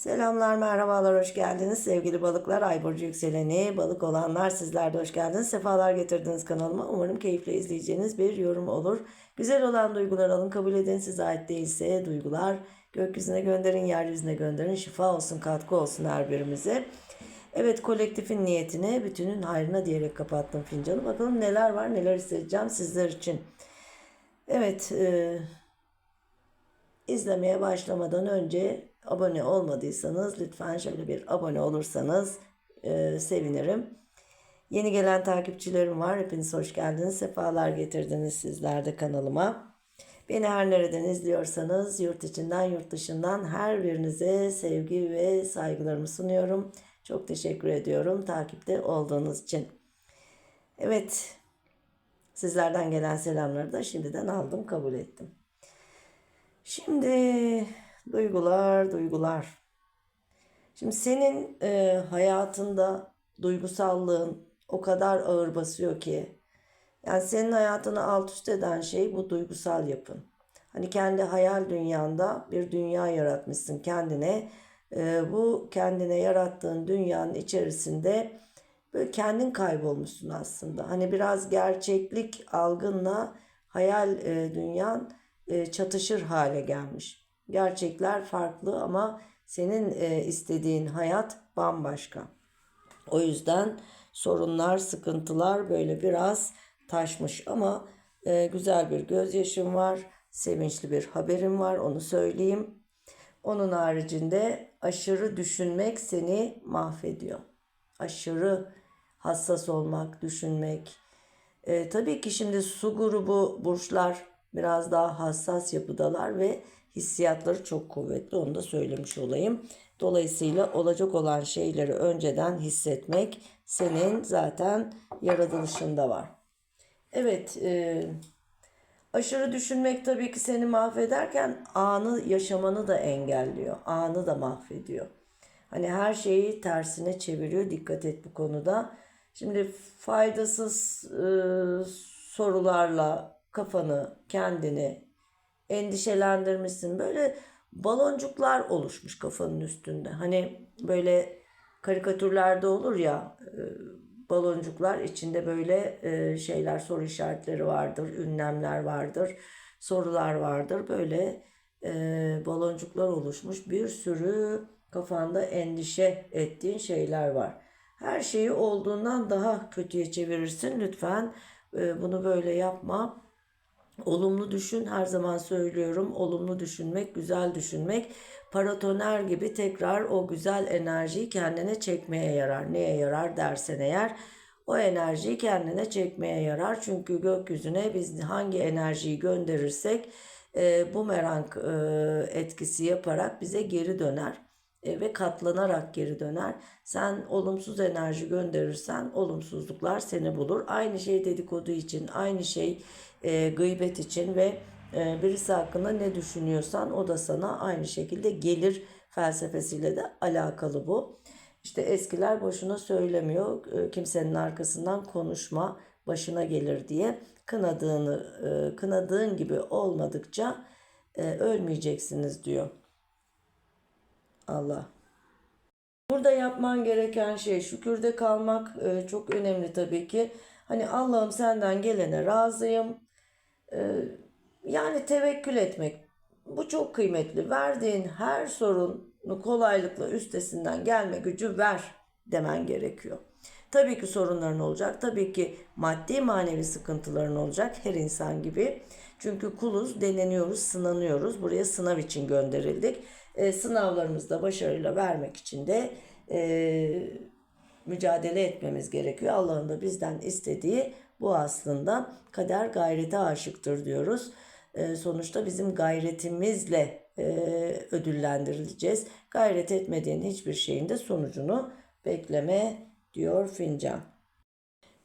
Selamlar, merhabalar, hoş geldiniz sevgili balıklar. Ay burcu yükseleni, balık olanlar sizler de hoş geldiniz. Sefalar getirdiniz kanalıma. Umarım keyifle izleyeceğiniz bir yorum olur. Güzel olan duygular alın, kabul edin. Size ait değilse duygular gökyüzüne gönderin, yeryüzüne gönderin. Şifa olsun, katkı olsun her birimize. Evet kolektifin niyetine, bütünün hayrına diyerek kapattım fincanı. Bakalım neler var, neler hissedeceğim sizler için. Evet, e, izlemeye başlamadan önce abone olmadıysanız lütfen şöyle bir abone olursanız e, sevinirim. Yeni gelen takipçilerim var. Hepiniz hoş geldiniz. Sefalar getirdiniz sizler de kanalıma. Beni her nereden izliyorsanız yurt içinden yurt dışından her birinize sevgi ve saygılarımı sunuyorum. Çok teşekkür ediyorum takipte olduğunuz için. Evet sizlerden gelen selamları da şimdiden aldım kabul ettim. Şimdi duygular, duygular. Şimdi senin e, hayatında duygusallığın o kadar ağır basıyor ki. Yani senin hayatını alt üst eden şey bu duygusal yapın. Hani kendi hayal dünyanda bir dünya yaratmışsın kendine. E, bu kendine yarattığın dünyanın içerisinde böyle kendin kaybolmuşsun aslında. Hani biraz gerçeklik algınla hayal e, dünyan e, çatışır hale gelmiş. Gerçekler farklı ama senin e, istediğin hayat bambaşka. O yüzden sorunlar, sıkıntılar böyle biraz taşmış ama e, güzel bir gözyaşım var, sevinçli bir haberim var onu söyleyeyim. Onun haricinde aşırı düşünmek seni mahvediyor. Aşırı hassas olmak, düşünmek. E, tabii ki şimdi su grubu burçlar biraz daha hassas yapıdalar ve hissiyatları çok kuvvetli onu da söylemiş olayım. Dolayısıyla olacak olan şeyleri önceden hissetmek senin zaten yaratılışında var. Evet, e, aşırı düşünmek tabii ki seni mahvederken anı yaşamanı da engelliyor. Anı da mahvediyor. Hani her şeyi tersine çeviriyor. Dikkat et bu konuda. Şimdi faydasız e, sorularla kafanı, kendini endişelendirmişsin. Böyle baloncuklar oluşmuş kafanın üstünde. Hani böyle karikatürlerde olur ya e, baloncuklar içinde böyle e, şeyler soru işaretleri vardır, ünlemler vardır, sorular vardır. Böyle e, baloncuklar oluşmuş bir sürü kafanda endişe ettiğin şeyler var. Her şeyi olduğundan daha kötüye çevirirsin. Lütfen bunu böyle yapma. Olumlu düşün her zaman söylüyorum. Olumlu düşünmek, güzel düşünmek paratoner gibi tekrar o güzel enerjiyi kendine çekmeye yarar. Neye yarar dersen eğer o enerjiyi kendine çekmeye yarar. Çünkü gökyüzüne biz hangi enerjiyi gönderirsek e, bumerang e, etkisi yaparak bize geri döner ve katlanarak geri döner. Sen olumsuz enerji gönderirsen olumsuzluklar seni bulur. Aynı şey dedikodu için, aynı şey e, gıybet için ve e, birisi hakkında ne düşünüyorsan o da sana aynı şekilde gelir felsefesiyle de alakalı bu. İşte eskiler boşuna söylemiyor e, kimsenin arkasından konuşma başına gelir diye kınadığını e, kınadığın gibi olmadıkça e, ölmeyeceksiniz diyor. Allah. Burada yapman gereken şey şükürde kalmak e, çok önemli tabii ki. Hani Allah'ım senden gelene razıyım. E, yani tevekkül etmek. Bu çok kıymetli. Verdiğin her sorunu kolaylıkla üstesinden gelme gücü ver demen gerekiyor. Tabii ki sorunların olacak. Tabii ki maddi manevi sıkıntıların olacak her insan gibi. Çünkü kuluz, deneniyoruz, sınanıyoruz. Buraya sınav için gönderildik. E, sınavlarımızda başarıyla vermek için de e, mücadele etmemiz gerekiyor. Allah'ın da bizden istediği bu aslında kader gayrete aşıktır diyoruz. E, sonuçta bizim gayretimizle e, ödüllendirileceğiz. Gayret etmediğin hiçbir şeyin de sonucunu bekleme diyor fincan.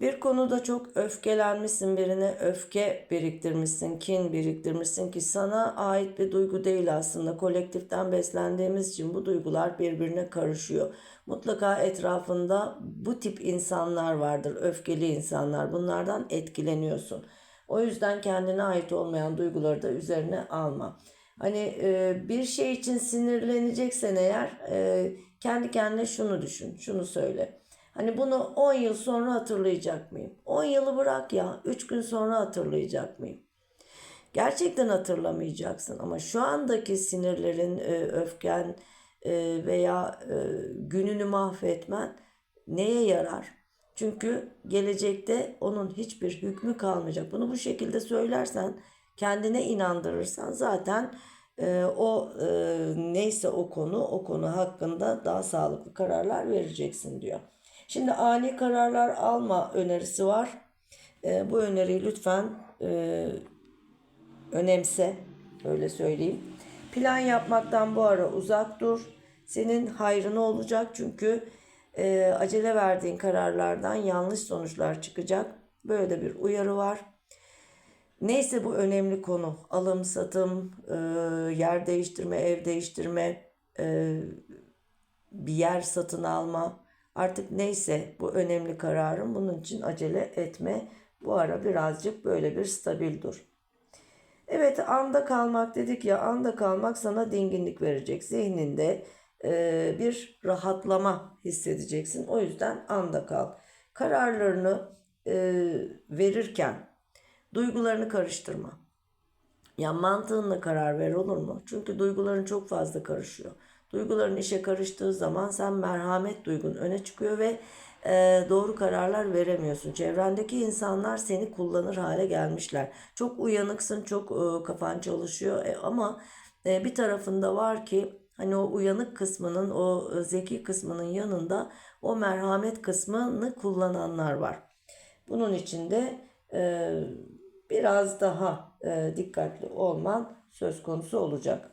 Bir konuda çok öfkelenmişsin birine, öfke biriktirmişsin, kin biriktirmişsin ki sana ait bir duygu değil aslında. Kolektiften beslendiğimiz için bu duygular birbirine karışıyor. Mutlaka etrafında bu tip insanlar vardır, öfkeli insanlar. Bunlardan etkileniyorsun. O yüzden kendine ait olmayan duyguları da üzerine alma. Hani e, bir şey için sinirleneceksen eğer e, kendi kendine şunu düşün, şunu söyle. Hani bunu 10 yıl sonra hatırlayacak mıyım? 10 yılı bırak ya, 3 gün sonra hatırlayacak mıyım? Gerçekten hatırlamayacaksın ama şu andaki sinirlerin, e, öfken e, veya e, gününü mahvetmen neye yarar? Çünkü gelecekte onun hiçbir hükmü kalmayacak. Bunu bu şekilde söylersen, kendine inandırırsan zaten o neyse o konu, o konu hakkında daha sağlıklı kararlar vereceksin diyor. Şimdi ani kararlar alma önerisi var. E, bu öneriyi lütfen e, önemse, öyle söyleyeyim. Plan yapmaktan bu ara uzak dur. Senin hayrına olacak çünkü e, acele verdiğin kararlardan yanlış sonuçlar çıkacak. Böyle de bir uyarı var. Neyse bu önemli konu. Alım, satım, e, yer değiştirme, ev değiştirme, e, bir yer satın alma. Artık neyse bu önemli kararın bunun için acele etme. Bu ara birazcık böyle bir stabil dur. Evet anda kalmak dedik ya anda kalmak sana dinginlik verecek. Zihninde e, bir rahatlama hissedeceksin. O yüzden anda kal. Kararlarını e, verirken duygularını karıştırma. Ya mantığınla karar ver olur mu? Çünkü duyguların çok fazla karışıyor. Duyguların işe karıştığı zaman sen merhamet duygun öne çıkıyor ve e, doğru kararlar veremiyorsun. Çevrendeki insanlar seni kullanır hale gelmişler. Çok uyanıksın, çok e, kafan çalışıyor e, ama e, bir tarafında var ki hani o uyanık kısmının, o e, zeki kısmının yanında o merhamet kısmını kullananlar var. Bunun için de e, biraz daha e, dikkatli olman söz konusu olacak.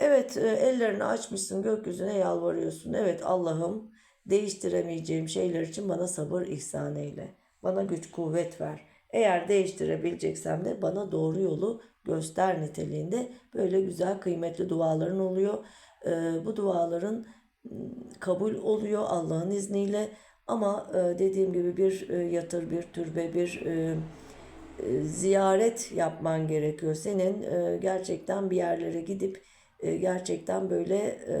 Evet, e, ellerini açmışsın gökyüzüne yalvarıyorsun. Evet Allah'ım değiştiremeyeceğim şeyler için bana sabır ihsan eyle. Bana güç kuvvet ver. Eğer değiştirebileceksem de bana doğru yolu göster niteliğinde böyle güzel kıymetli duaların oluyor. E, bu duaların kabul oluyor Allah'ın izniyle. Ama e, dediğim gibi bir yatır, bir türbe, bir ziyaret yapman gerekiyor. Senin gerçekten bir yerlere gidip e, gerçekten böyle e,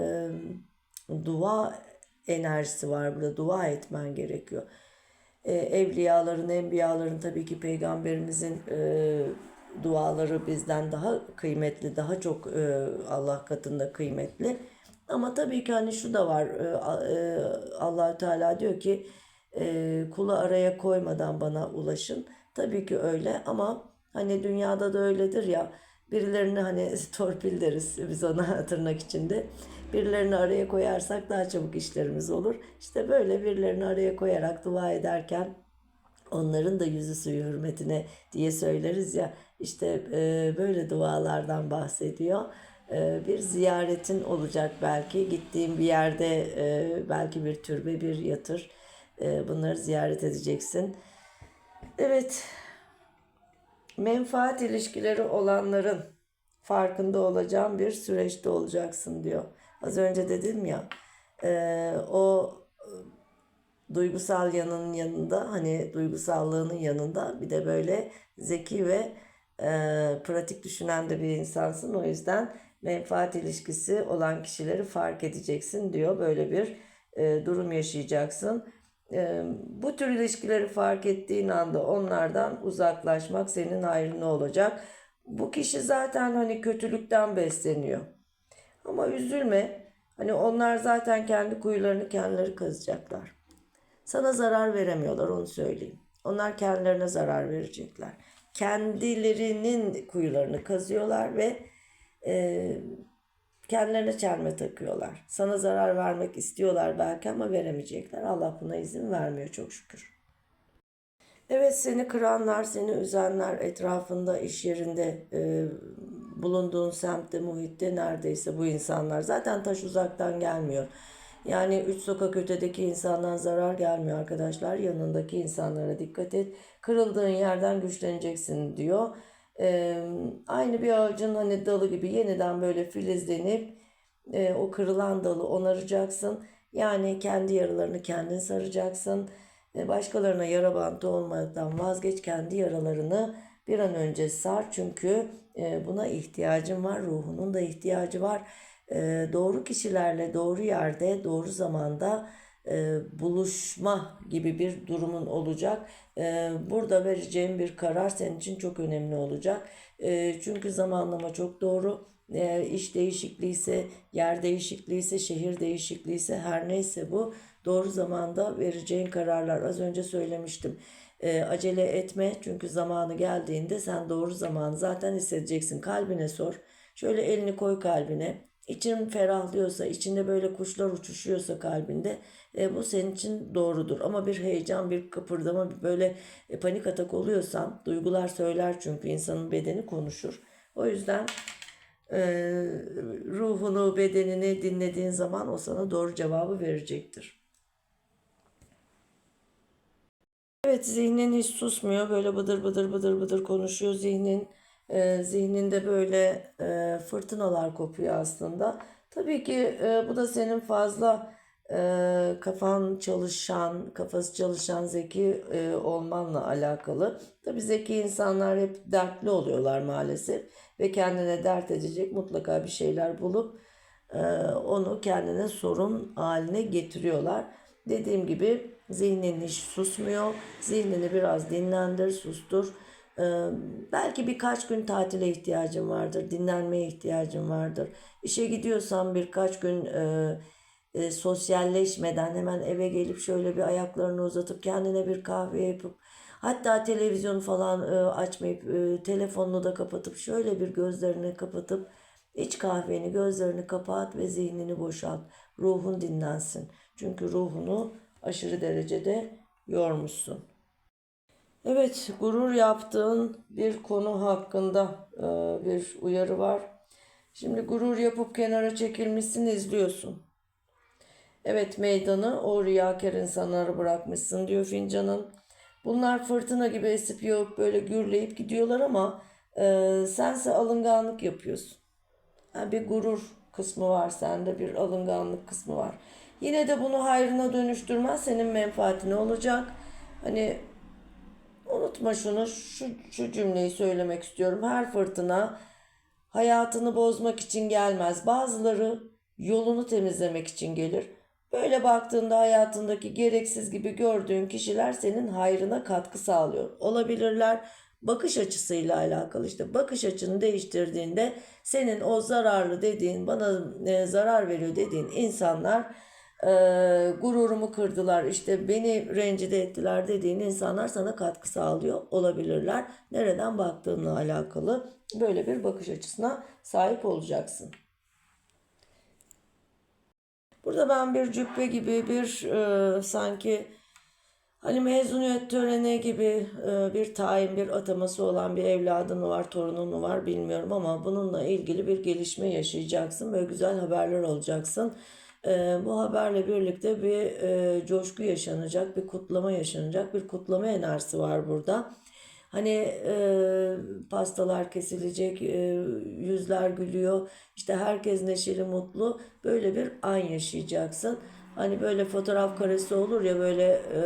dua enerjisi var burada. Dua etmen gerekiyor. E, evliyaların, enbiyaların tabii ki peygamberimizin e, duaları bizden daha kıymetli, daha çok e, Allah katında kıymetli. Ama tabii ki hani şu da var. E, e, Allahü Teala diyor ki e, kulu araya koymadan bana ulaşın. Tabii ki öyle ama hani dünyada da öyledir ya birilerini hani torpil deriz biz ona tırnak içinde. Birilerini araya koyarsak daha çabuk işlerimiz olur. İşte böyle birilerini araya koyarak dua ederken onların da yüzü suyu hürmetine diye söyleriz ya işte e, böyle dualardan bahsediyor. E, bir ziyaretin olacak belki gittiğin bir yerde e, belki bir türbe bir yatır e, bunları ziyaret edeceksin. Evet menfaat ilişkileri olanların farkında olacağım bir süreçte olacaksın diyor. Az önce dedim ya e, o duygusal yanının yanında hani duygusallığının yanında bir de böyle zeki ve e, pratik düşünen de bir insansın. O yüzden menfaat ilişkisi olan kişileri fark edeceksin diyor. Böyle bir e, durum yaşayacaksın. Bu tür ilişkileri fark ettiğin anda onlardan uzaklaşmak senin hayrına olacak. Bu kişi zaten hani kötülükten besleniyor. Ama üzülme. Hani onlar zaten kendi kuyularını kendileri kazacaklar. Sana zarar veremiyorlar onu söyleyeyim. Onlar kendilerine zarar verecekler. Kendilerinin kuyularını kazıyorlar ve e, kendilerine çelme takıyorlar. Sana zarar vermek istiyorlar belki ama veremeyecekler. Allah buna izin vermiyor çok şükür. Evet seni kıranlar, seni üzenler etrafında, iş yerinde, e, bulunduğun semtte, muhitte neredeyse bu insanlar. Zaten taş uzaktan gelmiyor. Yani üç sokak ötedeki insandan zarar gelmiyor arkadaşlar. Yanındaki insanlara dikkat et. Kırıldığın yerden güçleneceksin diyor. Ee, aynı bir ağacın hani dalı gibi yeniden böyle filizlenip e, o kırılan dalı onaracaksın. Yani kendi yaralarını kendin saracaksın. E, başkalarına yara bantı olmaktan vazgeç. Kendi yaralarını bir an önce sar çünkü e, buna ihtiyacın var, ruhunun da ihtiyacı var. E, doğru kişilerle doğru yerde, doğru zamanda e, buluşma gibi bir durumun olacak. E, burada vereceğim bir karar senin için çok önemli olacak. E, çünkü zamanlama çok doğru. E, iş değişikliği ise, yer değişikliği ise, şehir değişikliği ise her neyse bu doğru zamanda vereceğin kararlar. Az önce söylemiştim. E, acele etme çünkü zamanı geldiğinde sen doğru zamanı zaten hissedeceksin. Kalbine sor. Şöyle elini koy kalbine. İçin ferahlıyorsa, içinde böyle kuşlar uçuşuyorsa kalbinde e, bu senin için doğrudur. Ama bir heyecan, bir kıpırdama, bir böyle e, panik atak oluyorsan, duygular söyler çünkü insanın bedeni konuşur. O yüzden e, ruhunu, bedenini dinlediğin zaman o sana doğru cevabı verecektir. Evet zihnin hiç susmuyor. Böyle bıdır bıdır bıdır bıdır konuşuyor zihnin. E, zihninde böyle e, fırtınalar kopuyor aslında. Tabii ki e, bu da senin fazla e, kafan çalışan, kafası çalışan zeki e, olmanla alakalı. Tabii zeki insanlar hep dertli oluyorlar maalesef ve kendine dert edecek mutlaka bir şeyler bulup e, onu kendine sorun haline getiriyorlar. Dediğim gibi zihnin hiç susmuyor. Zihnini biraz dinlendir, sustur. Belki birkaç gün tatile ihtiyacın vardır, dinlenmeye ihtiyacın vardır. İşe gidiyorsan birkaç gün e, e, sosyalleşmeden hemen eve gelip şöyle bir ayaklarını uzatıp kendine bir kahve yapıp hatta televizyon falan e, açmayıp e, telefonunu da kapatıp şöyle bir gözlerini kapatıp iç kahveni gözlerini kapat ve zihnini boşalt. Ruhun dinlensin. Çünkü ruhunu aşırı derecede yormuşsun. Evet, gurur yaptığın bir konu hakkında e, bir uyarı var. Şimdi gurur yapıp kenara çekilmişsin, izliyorsun. Evet, meydanı o riyakar insanları bırakmışsın diyor fincanın. Bunlar fırtına gibi esip yok böyle gürleyip gidiyorlar ama e, sense alınganlık yapıyorsun. Yani bir gurur kısmı var sende, bir alınganlık kısmı var. Yine de bunu hayrına dönüştürmez, senin menfaatine olacak. Hani Unutma şunu, şu, şu cümleyi söylemek istiyorum. Her fırtına hayatını bozmak için gelmez. Bazıları yolunu temizlemek için gelir. Böyle baktığında hayatındaki gereksiz gibi gördüğün kişiler senin hayrına katkı sağlıyor. Olabilirler bakış açısıyla alakalı işte bakış açını değiştirdiğinde senin o zararlı dediğin bana e, zarar veriyor dediğin insanlar e, gururumu kırdılar işte beni rencide ettiler dediğin insanlar sana katkı sağlıyor olabilirler. Nereden baktığınla alakalı böyle bir bakış açısına sahip olacaksın. Burada ben bir cübbe gibi bir e, sanki hani mezuniyet töreni gibi e, bir tayin bir ataması olan bir evladın mı var torunun mu var bilmiyorum ama bununla ilgili bir gelişme yaşayacaksın. Böyle güzel haberler olacaksın. E, bu haberle birlikte bir e, coşku yaşanacak, bir kutlama yaşanacak, bir kutlama enerjisi var burada. Hani e, pastalar kesilecek, e, yüzler gülüyor, işte herkes neşeli, mutlu. Böyle bir an yaşayacaksın. Hani böyle fotoğraf karesi olur ya böyle e,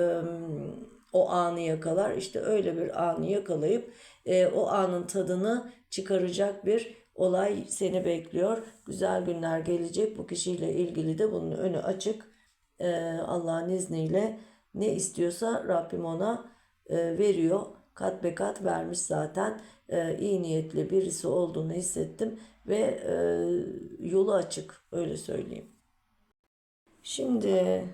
o anı yakalar. İşte öyle bir anı yakalayıp e, o anın tadını çıkaracak bir olay seni bekliyor. Güzel günler gelecek. Bu kişiyle ilgili de bunun önü açık. Ee, Allah'ın izniyle ne istiyorsa Rabbim ona e, veriyor. Kat be kat vermiş zaten. Ee, iyi niyetli birisi olduğunu hissettim ve e, yolu açık öyle söyleyeyim. Şimdi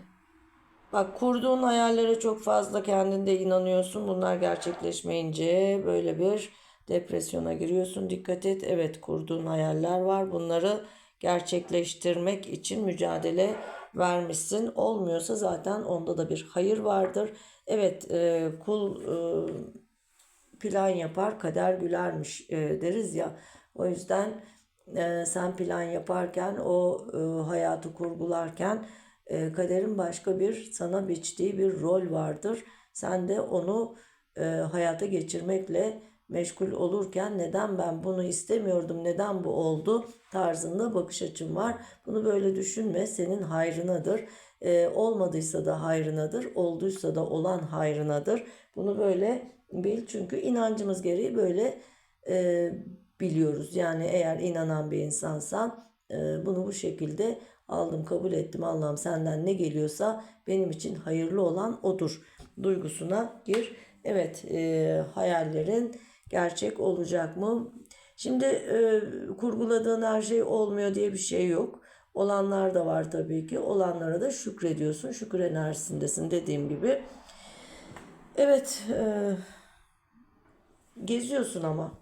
bak kurduğun hayallere çok fazla kendinde inanıyorsun. Bunlar gerçekleşmeyince böyle bir depresyona giriyorsun. Dikkat et. Evet kurduğun hayaller var. Bunları gerçekleştirmek için mücadele vermişsin. Olmuyorsa zaten onda da bir hayır vardır. Evet e, kul e, plan yapar kader gülermiş e, deriz ya. O yüzden e, sen plan yaparken o e, hayatı kurgularken e, kaderin başka bir sana biçtiği bir rol vardır. Sen de onu e, hayata geçirmekle meşgul olurken neden ben bunu istemiyordum, neden bu oldu tarzında bakış açım var. Bunu böyle düşünme, senin hayrınadır. Ee, olmadıysa da hayrınadır, olduysa da olan hayrınadır. Bunu böyle bil. Çünkü inancımız gereği böyle e, biliyoruz. Yani eğer inanan bir insansan e, bunu bu şekilde aldım kabul ettim. Allah'ım senden ne geliyorsa benim için hayırlı olan odur duygusuna gir. Evet e, hayallerin gerçek olacak mı? Şimdi e, kurguladığın her şey olmuyor diye bir şey yok. Olanlar da var tabii ki. Olanlara da şükrediyorsun. Şükür enerjisindesin dediğim gibi. Evet, e, geziyorsun ama.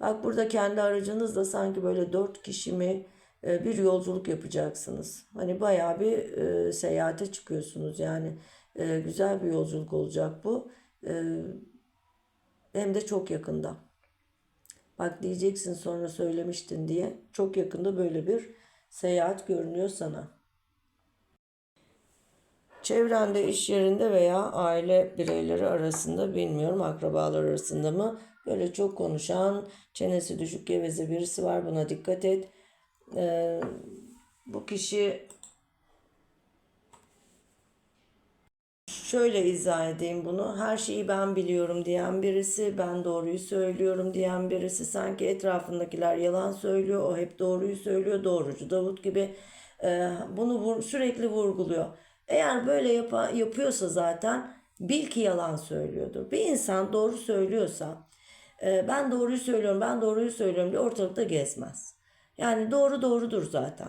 Bak burada kendi aracınızla sanki böyle dört kişi mi e, bir yolculuk yapacaksınız. Hani bayağı bir e, seyahate çıkıyorsunuz yani. E, güzel bir yolculuk olacak bu. E, hem de çok yakında. Bak diyeceksin sonra söylemiştin diye. Çok yakında böyle bir seyahat görünüyor sana. Çevrende, iş yerinde veya aile bireyleri arasında bilmiyorum akrabalar arasında mı böyle çok konuşan, çenesi düşük geveze birisi var. Buna dikkat et. Ee, bu kişi şöyle izah edeyim bunu. Her şeyi ben biliyorum diyen birisi, ben doğruyu söylüyorum diyen birisi. Sanki etrafındakiler yalan söylüyor, o hep doğruyu söylüyor. Doğrucu Davut gibi e, bunu sürekli vurguluyor. Eğer böyle yapa- yapıyorsa zaten bil ki yalan söylüyordur. Bir insan doğru söylüyorsa e, ben doğruyu söylüyorum, ben doğruyu söylüyorum diye ortalıkta gezmez. Yani doğru doğrudur zaten.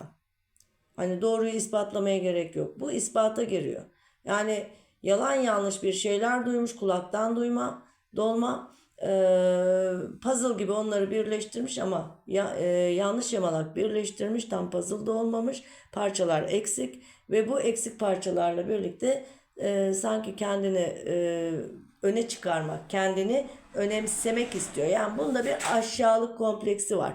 Hani doğruyu ispatlamaya gerek yok. Bu ispata giriyor. Yani yalan yanlış bir şeyler duymuş, kulaktan duyma, dolma, eee, puzzle gibi onları birleştirmiş ama ya, eee, yanlış yamalak birleştirmiş, tam puzzle da olmamış, parçalar eksik ve bu eksik parçalarla birlikte eee, sanki kendini eee, öne çıkarmak, kendini önemsemek istiyor. Yani bunda bir aşağılık kompleksi var.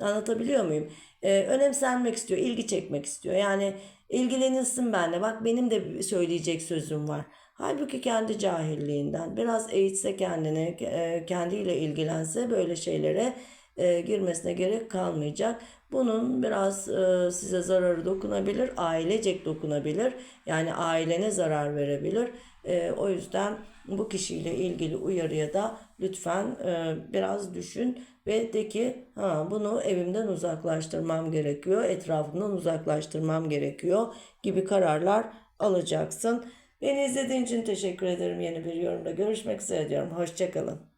Anlatabiliyor muyum? Ee, önemsenmek istiyor, ilgi çekmek istiyor. Yani ilgilenilsin benimle. Bak benim de söyleyecek sözüm var. Halbuki kendi cahilliğinden biraz eğitse kendini, e, kendiyle ilgilense böyle şeylere e, girmesine gerek kalmayacak. Bunun biraz e, size zararı dokunabilir, ailecek dokunabilir. Yani ailene zarar verebilir. O yüzden bu kişiyle ilgili uyarıya da lütfen e, biraz düşün ve de ki ha bunu evimden uzaklaştırmam gerekiyor, etrafımdan uzaklaştırmam gerekiyor gibi kararlar alacaksın. Beni izlediğin için teşekkür ederim. Yeni bir yorumda görüşmek üzere diyorum. Hoşçakalın.